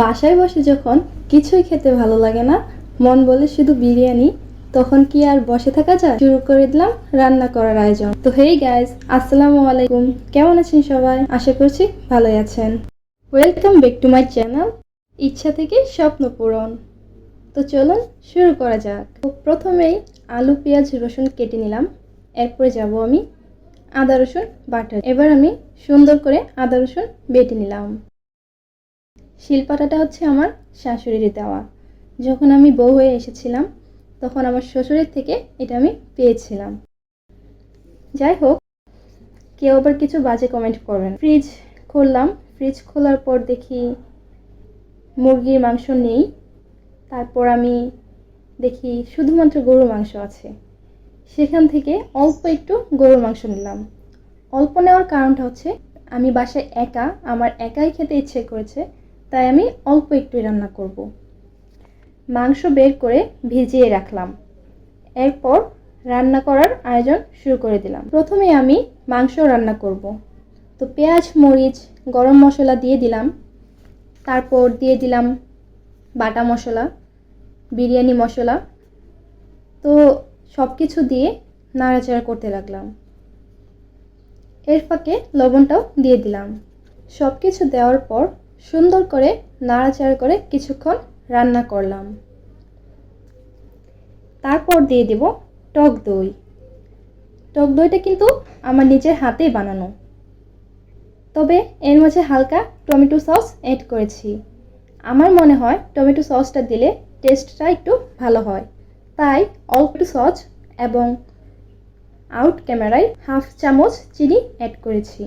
বাসায় বসে যখন কিছুই খেতে ভালো লাগে না, মন বলে শুধু বিরিয়ানি, তখন কি আর বসে থাকা যায়? শুরু করে দিলাম রান্না করার আয়োজন। তো হেই গাইজ আসসালামু আলাইকুম। কেমন আছেন সবাই? আশা করছি ভালোই আছেন। Welcome back to my channel ইচ্ছা থেকে স্বপ্ন পূরণ। তো চলুন শুরু করা যাক। তো প্রথমেই আলু, পেঁয়াজ, রসুন কেটে নিলাম। এরপরে যাব আমি আদা, রসুন বাটার এবার আমি সুন্দর করে আদা, রসুন বেটে নিলাম। শিলপাটাটা হচ্ছে আমার শাশুড়ির দেওয়া। যখন আমি বউ হয়ে এসেছিলাম, তখন আমার শ্বশুরের থেকে এটা আমি পেয়েছিলাম। যাই হোক, কেউ আবার কিছু বাজে কমেন্ট করবেন। ফ্রিজ খুললাম। ফ্রিজ খোলার পর দেখি মুরগির মাংস নেই। তারপর আমি দেখি শুধুমাত্র গরুর মাংস আছে। সেখান থেকে অল্প একটু গরুর মাংস নিলাম। অল্প নেওয়ার কারণটা হচ্ছে, আমি বাসায় একা, আমার একাই খেতে ইচ্ছে করেছে তাই আমি অল্প একটু রান্না করব। মাংস বের করে ভিজিয়ে রাখলাম। এরপর রান্না করার আয়োজন শুরু করে দিলাম। প্রথমে আমি মাংস রান্না করব। তো পেঁয়াজ, মরিচ, গরম মশলা দিয়ে দিলাম। তারপর দিয়ে দিলাম বাটা মশলা, বিরিয়ানি মশলা। তো সব কিছু দিয়ে নাড়াচাড়া করতে লাগলাম। এর ফাঁকে লবণটাও দিয়ে দিলাম। সব কিছু দেওয়ার পর সুন্দর করে নাড়াচাড়া করে কিছুক্ষণ রান্না করলাম। তারপর দিয়ে দেব টক দই। টক দইটা কিন্তু আমার নিজের হাতেই বানানো। তবে এর মাঝে হালকা টমেটো সস অ্যাড করেছি। আমার মনে হয় টমেটো সসটা দিলে টেস্টটা একটু ভালো হয়। তাই অল্প সস এবং আউট ক্যামেরায় হাফ চামচ চিনি অ্যাড করেছি।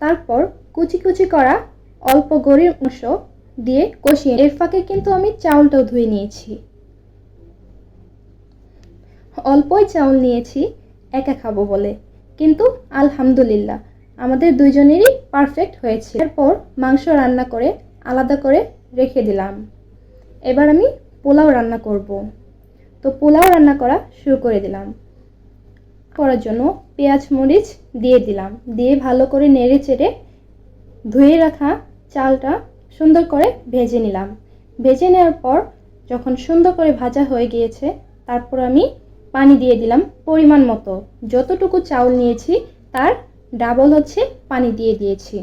তারপর কুচি কুচি করা অল্প গরির অংশ দিয়ে কষিয়ে এর ফাঁকে কিন্তু আমি চাউলটাও ধুয়ে নিয়েছি। অল্পই চাউল নিয়েছি, একা খাব বলে। কিন্তু আলহামদুলিল্লাহ, আমাদের দুইজনেরই পারফেক্ট হয়েছে। এরপর মাংস রান্না করে আলাদা করে রেখে দিলাম। এবার আমি পোলাও রান্না করব। তো পোলাও রান্না করা শুরু করে দিলাম। করার জন্য পেঁয়াজ মরিচ দিয়ে দিলাম। দিয়ে ভালো করে নেড়ে চেড়ে ধুয়ে রাখা চালটা সুন্দর করে ভেজে নিলাম। ভেজে নেওয়ার পর যখন সুন্দর করে ভাজা হয়ে গিয়েছে, তারপর আমি পানি দিয়ে দিলাম পরিমাণ মতো। যতটুকু চাউল নিয়েছি, তার ডাবল হচ্ছে পানি দিয়ে দিয়েছি।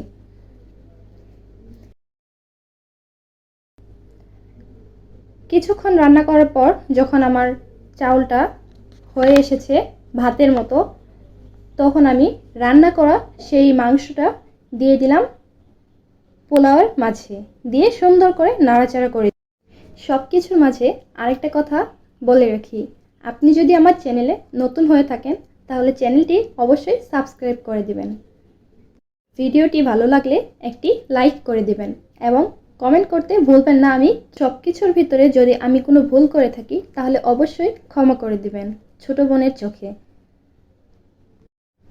কিছুক্ষণ রান্না করার পর যখন আমার চাউলটা হয়ে এসেছে ভাতের মতো, তখন আমি রান্না করা সেই মাংসটা দিয়ে দিলাম পোলাওয়ের মাঝে দিয়ে সুন্দর করে নাড়াচাড়া করে সব কিছুর মাঝে আরেকটা কথা বলে রাখি। আপনি যদি আমার চ্যানেলে নতুন হয়ে থাকেন, তাহলে চ্যানেলটি অবশ্যই সাবস্ক্রাইব করে দিবেন। ভিডিওটি ভালো লাগলে একটি লাইক করে দিবেন এবং কমেন্ট করতে ভুলবেন না আমি। সব কিছুর ভিতরে যদি আমি কোনো ভুল করে থাকি, তাহলে অবশ্যই ক্ষমা করে দিবেন ছোট বোনের চোখে।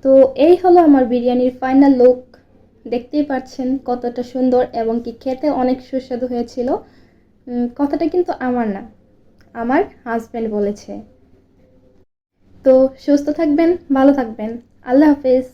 তো এই হলো আমার বিরিয়ানির ফাইনাল লুক দেখতেই পাচ্ছেন কতটা সুন্দর এবং কি খেতে অনেক সুস্বাদু হয়েছিল। কথাটা কিন্তু আমার না, আমার হাজব্যান্ড বলেছে। তো সুস্থ থাকবেন, ভালো থাকবেন। আল্লাহ হাফেজ।